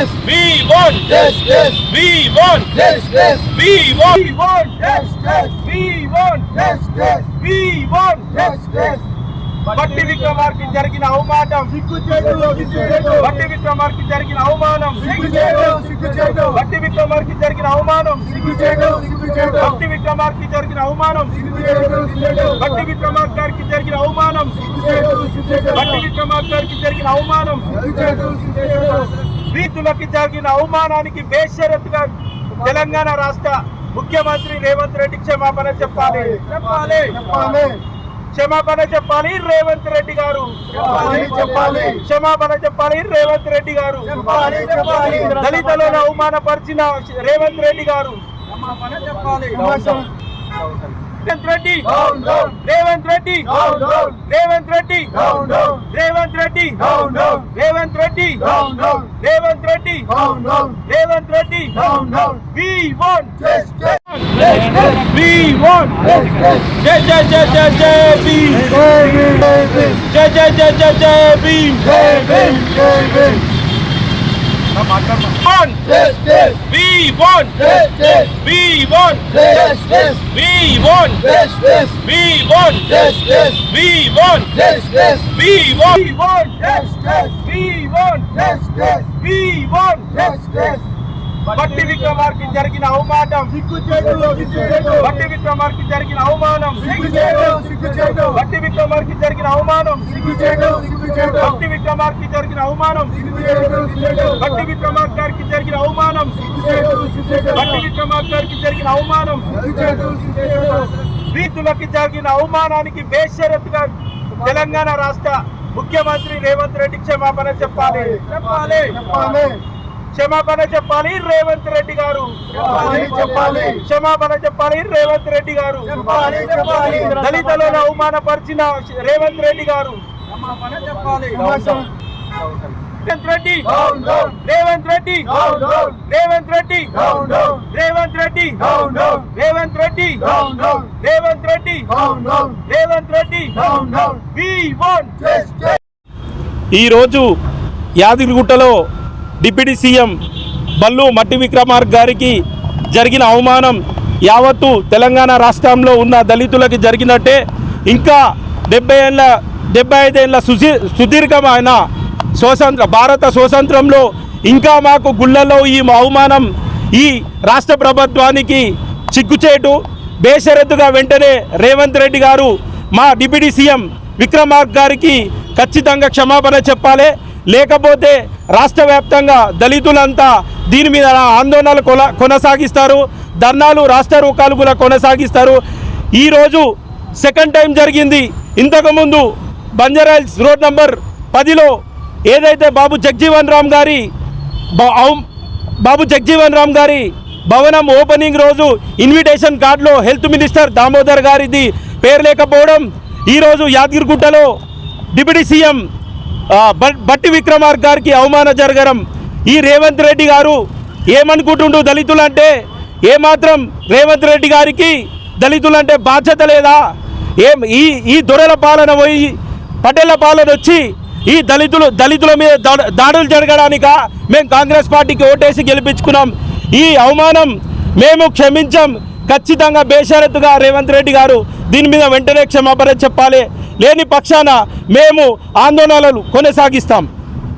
yes, we want, yes, yes, we want, yes, yes, we want, we want, yes, yes, we want, yes, yes, we want, yes, yes. బట్టి విక్రమార్కి జరిగిన అవమానం. బట్టి విక్రమార్కి జరిగిన అవమానం. బట్టి విక్రమార్కి జరిగిన అవమానం. భక్తి విక్రమార్కి జరిగిన అవమానం. భక్తి విక్రమార్క్ గారికి జరిగిన అవమానం. భక్తి విక్రమార్క్ గారికి జరిగిన అవమానం. రీతులకి జరిగిన అవమానానికి బేషరతుగా తెలంగాణ రాష్ట్ర ముఖ్యమంత్రి రేవంత్ రెడ్డి క్షమాపణ చెప్పాలి. చెప్పాలి. చెప్పాలి. క్షమాపణ చెప్పాలి రేవంత్ రెడ్డి గారు. చెప్పాలి. చెప్పాలి. క్షమాపణ చెప్పాలి రేవంత్ రెడ్డి గారు. చెప్పాలి. చెప్పాలి. దళితులను అవమానపరిచిన రేవంత్ రెడ్డి గారు. సమాజం Revanth Reddy Revanth Reddy Revanth Reddy Revanth Reddy Revanth Reddy Revanth Reddy Revanth Reddy we want we want జై జై జై జై జై బి జై జై జై జై జై బి జై బి జై బి బట్టి విక్రమార్కి జరిగిన అవమానం బట్టి విక్రమార్కి జరిగిన అవమానం బట్టి విక్రమార్కి జరిగిన అవమానం బట్టి విక్రమార్కి జరిగిన అవమానం. బట్టి విక్రమార్క గారికి జరిగిన అవమానం. బట్టి విక్రమార్క గారికి జరిగిన అవమానం. రీతులకి జరిగిన అవమానానికి బేషరతుగా తెలంగాణ రాష్ట్ర ముఖ్యమంత్రి రేవంత్ రెడ్డి క్షమాపణ చెప్పాలి. చెప్పాలి. క్షమాపణ చెప్పాలి రేవంత్ రెడ్డి గారు. చెప్పాలి. క్షమాపణ చెప్పాలి రేవంత్ రెడ్డి గారు. దళితులను అవమానపరిచిన రేవంత్ రెడ్డి గారు. సమాజం Revanth Reddy. Down down Revanth Reddy. Down down Revanth Reddy. Down down Revanth Reddy. Down down Revanth Reddy. Down down Revanth Reddy. Down down Revanth Reddy. Down down we want justice ఈరోజు యాదగిరిగుట్టలో deputy CM బల్లు మట్టి విక్రమార్క్ గారికి జరిగిన అవమానం యావత్తు తెలంగాణ రాష్ట్రంలో ఉన్న దళితులకి జరిగినట్టే. ఇంకా డెబ్బై ఏళ్ళ డెబ్బై ఐదేళ్ళ సుశీ సుదీర్ఘమైన స్వతంత్ర భారత స్వాతంత్రంలో ఇంకా మాకు గుళ్ళలో ఈ అవమానం ఈ రాష్ట్ర ప్రభుత్వానికి చిక్కుచేటు. బేషరత్తుగా వెంటనే రేవంత్ రెడ్డి గారు మా డిప్యూటీ సీఎం విక్రమార్క్ గారికి ఖచ్చితంగా క్షమాపణ చెప్పాలి. లేకపోతే రాష్ట్ర వ్యాప్తంగా దళితులంతా దీని మీద ఆందోళనలు కొన కొనసాగిస్తారు. ధర్నాలు రాష్ట్ర రూకాలు కూడా కొనసాగిస్తారు. ఈరోజు సెకండ్ టైం జరిగింది. ఇంతకుముందు బంజారాయిల్స్ రోడ్ నంబర్ పదిలో ఏదైతే బాబు జగ్జీవన్ రామ్ గారి బాబు జగ్జీవన్ రామ్ గారి భవనం ఓపెనింగ్ రోజు ఇన్విటేషన్ కార్డులో హెల్త్ మినిస్టర్ దామోదర్ గారిది పేరు లేకపోవడం ఈరోజు యాదగిరిగుట్టలో డిప్యూటీ సీఎం బట్టి విక్రమార్క్ గారికి అవమానం జరగడం. ఈ రేవంత్ రెడ్డి గారు ఏమనుకుంటుండు దళితులంటే ఏమాత్రం రేవంత్ రెడ్డి గారికి దళితులంటే బాధ్యత లేదా? ఏం ఈ ఈ దొరల పాలన పోయి పటేళ్ళ పాలన వచ్చి ఈ దళితులు దళితుల మీద దాడులు జరగడానిక మేము కాంగ్రెస్ పార్టీకి ఓటేసి గెలిపించుకున్నాం. ఈ అవమానం మేము క్షమించాం. ఖచ్చితంగా బేషరతుగా రేవంత్ రెడ్డి గారు దీని మీద వెంటనే క్షమాపణ చెప్పాలి. లేని పక్షాన మేము ఆందోళనలు కొనసాగిస్తాం.